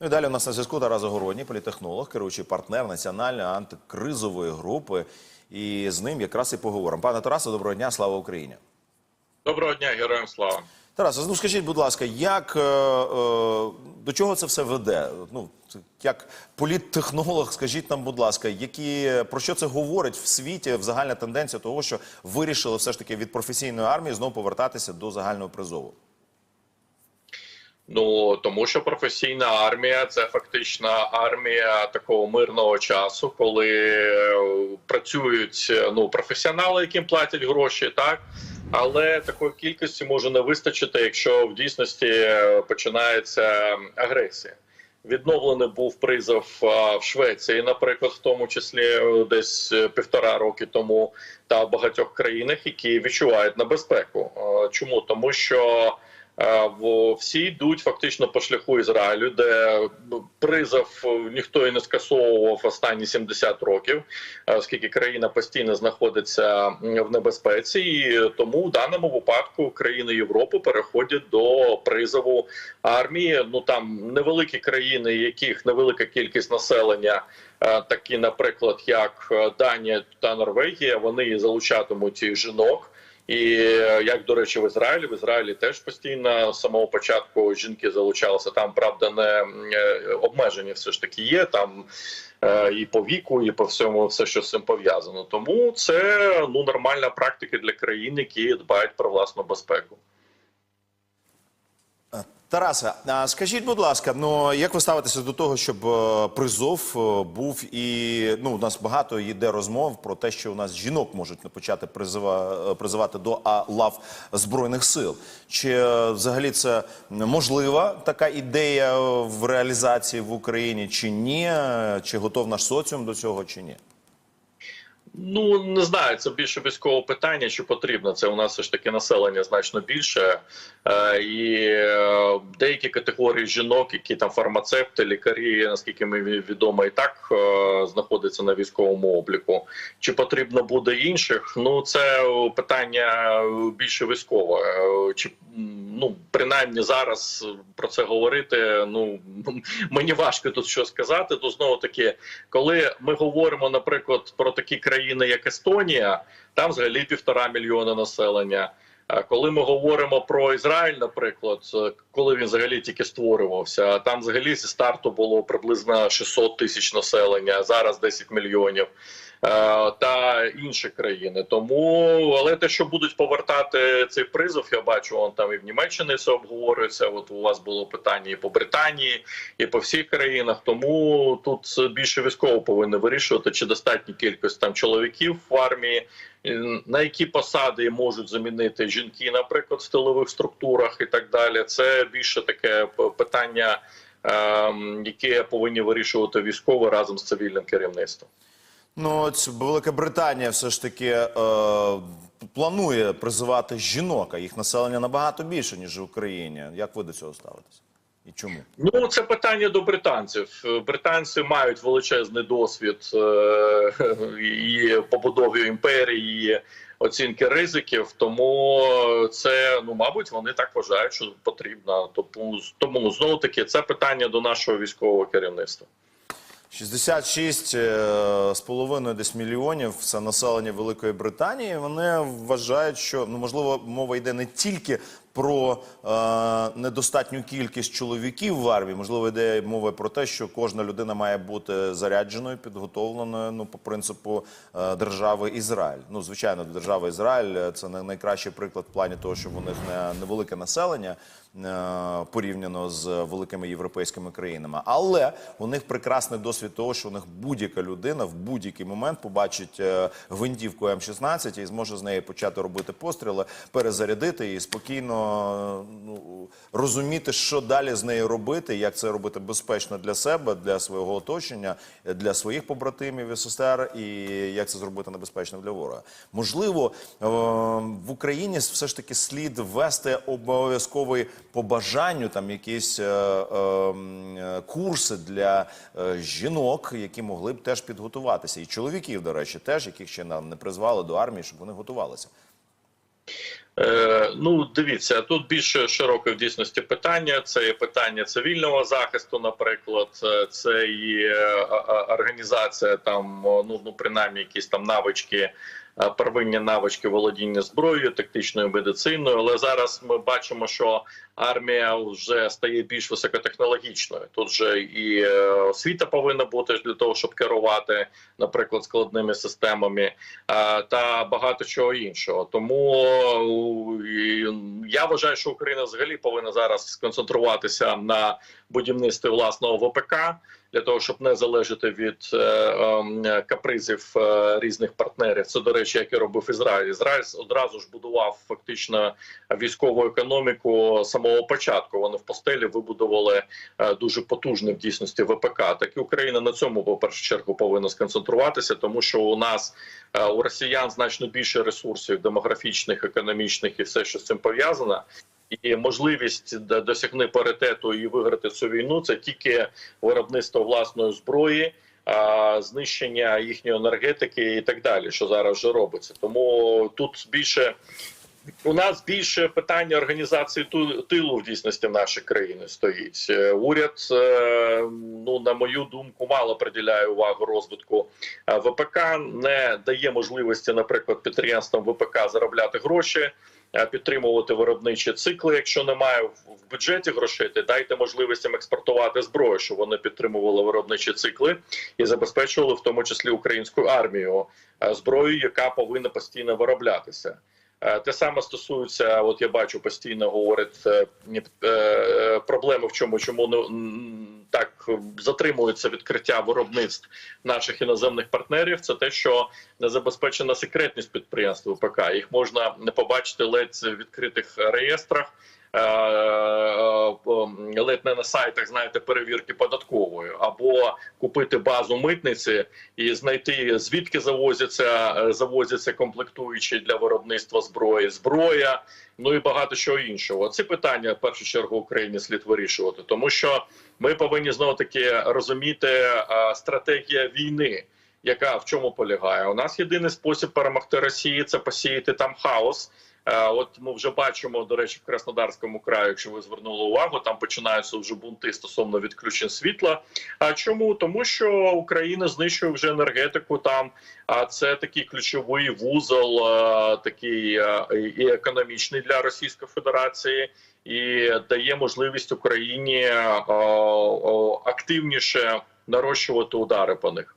Ну і далі у нас на зв'язку Тарас Загородній, політехнолог, керуючий партнер національної антикризової групи. І з ним якраз і поговоримо. Пане Тарасе, доброго дня, слава Україні. Доброго дня, героям слава. Тарасе, ну скажіть, будь ласка, як е, е, до чого це все веде? Ну як політтехнолог, скажіть нам, будь ласка, які про що це говорить в світі в загальна тенденція того, що вирішили все ж таки від професійної армії знову повертатися до загального призову? Ну тому що професійна армія це фактично армія такого мирного часу, коли е, працюють е, ну професіонали, яким платять гроші, так але такої кількості може не вистачити, якщо в дійсності е, починається агресія. Відновлений був призов в Швеції, наприклад, в тому числі десь півтора роки тому, та в багатьох країнах, які відчувають небезпеку. Чому тому, що всі йдуть фактично по шляху Ізраїлю, де призов е, ніхто і не скасовував останні 70 років, е, оскільки країна постійно знаходиться в небезпеці, і тому в даному випадку країни Європи переходять до призову армії. Ну там невеликі країни, яких невелика кількість населення, е, такі, наприклад, як е, Данія та Норвегія, вони залучатимуть жінок. І як до речі, в Ізраїлі в Ізраїлі теж постійно з самого початку жінки залучалися. Там правда не е, обмеження все ж таки є. Там е, і по віку, і по всьому, все, що з цим пов'язано. Тому це ну нормальна практика для країн, які дбають про власну безпеку. Тарасе, а скажіть, будь ласка, ну як ви ставитеся до того, щоб е, призов е, був і ну у нас багато йде розмов про те, що у нас жінок можуть почати призива, е, призивати до лав збройних сил? Чи взагалі це можлива така ідея в реалізації в Україні, чи ні? Чи готов наш соціум до цього, чи ні? Ну не знаю, це більше військове питання, чи потрібно. Це у нас все ж таки населення значно більше, е, і е, деякі категорії жінок, які там фармацевти, лікарі, наскільки мені відомо, і так е, знаходяться на військовому обліку. Чи потрібно буде інших? Ну це питання більше військове. Чи ну принаймні зараз про це говорити? Ну мені важко тут що сказати. То знову таки, коли ми говоримо, наприклад, про такі країни, як Естонія, там взагалі півтора мільйона населення. А коли ми говоримо про Ізраїль, наприклад, е, коли він взагалі тільки створювався, там взагалі зі старту було приблизно 600 тисяч населення, зараз 10 мільйонів. Е, Та інші країни, тому але те, що будуть повертати цей призов, я бачу, он там і в Німеччині це обговорюється. От у вас було питання і по Британії, і по всіх країнах. Тому тут більше військово повинні вирішувати, чи достатня кількість там чоловіків в армії, на які посади можуть замінити жінки, наприклад, в тилових структурах і так далі. Це більше таке питання, ем, яке повинні вирішувати військові разом з цивільним керівництвом. Ну, от Велика Британія все ж таки е, планує призивати жінок, а їх населення набагато більше, ніж в Україні. Як ви до цього ставитесь? І чому? Ну, це питання до британців. Британці мають величезний досвід е, і побудові імперії, і оцінки ризиків. Тому це ну, мабуть, вони так вважають, що потрібно. Тому тому знову таки це питання до нашого військового керівництва. 66 е, з половиною десь мільйонів це населення Великої Британії. Вони вважають, що ну можливо мова йде не тільки про е, недостатню кількість чоловіків в армії. Можливо, йде мова про те, що кожна людина має бути зарядженою, підготовленою. Ну по принципу е, держави Ізраїль. Ну звичайно, держава Ізраїль е, це не найкращий приклад в плані того, що в них не невелике населення е, порівняно з великими європейськими країнами, але у них прекрасний досвід того, що у них будь-яка людина в будь-який момент побачить е, гвинтівку М16 і зможе з неї почати робити постріли, перезарядити і спокійно ну, розуміти, що далі з нею робити, як це робити безпечно для себе, для свого оточення, для своїх побратимів і сестер, і як це зробити небезпечно для ворога. Можливо, е, в Україні все ж таки слід ввести обов'язковий по бажанню там якісь е, е, курси для жінок, які могли б теж підготуватися, і чоловіків, до речі, теж яких ще нам не призвали до армії, щоб вони готувалися. Е, ну, дивіться, тут більш широке в дійсності питання. Це і питання цивільного захисту, наприклад, Е, це і е, організація там, ну, ну принаймні, якісь там навички, первинні навички володіння зброєю, тактичною медициною. Але зараз ми бачимо, що армія вже стає більш високотехнологічною. Тут же і е, освіта повинна бути для того, щоб керувати, наприклад, складними системами е, та багато чого іншого. Тому е, я вважаю, що Україна взагалі повинна зараз сконцентруватися на будівництві власного ВПК для того, щоб не залежати від е, е, капризів е, різних партнерів. Це до речі, як і робив Ізраїль. Ізраїль одразу ж будував фактично військову економіку самого початку. Вони в постелі вибудували е, дуже потужний в дійсності ВПК. Так і Україна на цьому по першу чергу повинна сконцентруватися, тому що у нас у росіян значно більше ресурсів демографічних, економічних і все, що з цим пов'язано. І можливість досягти паритету і виграти цю війну це тільки виробництво власної зброї, а, знищення їхньої енергетики і так далі, що зараз вже робиться. Тому тут більше у нас більше питання організації тилу в дійсності в нашій країни стоїть. Е, Уряд, е, ну на мою думку, мало приділяє увагу розвитку е, ВПК, не дає можливості, наприклад, підприємствам ВПК заробляти гроші. Підтримувати виробничі цикли, якщо немає в бюджеті грошей, то дайте можливість експортувати зброю, щоб вони підтримували виробничі цикли і забезпечували в тому числі українську армію зброєю, яка повинна постійно вироблятися. Е, Те саме стосується, от я бачу, постійно говорить е, е, проблеми в чому, чому не так затримується відкриття виробництв наших іноземних партнерів. Це те, що не забезпечена секретність підприємств ВПК. Їх можна не побачити ледь в відкритих реєстрах. Е, е, ледь не на сайтах, знаєте, перевірки податкової, або купити базу митниці і знайти звідки завозяться е, завозяться комплектуючі для виробництва зброї, зброя, ну і багато чого іншого. Ці питання в першу чергу Україні слід вирішувати, тому що ми повинні знову таки розуміти стратегія війни. Яка в чому полягає? У нас єдиний спосіб перемогти Росії це посіяти там хаос. Е, От ми вже бачимо, до речі, в Краснодарському краї, якщо ви звернули увагу, там починаються вже бунти стосовно відключень світла. А чому? Тому що Україна знищує вже енергетику там. А це такий ключовий вузол, е, такий е, і економічний для Російської Федерації, і дає можливість Україні активніше нарощувати удари по них.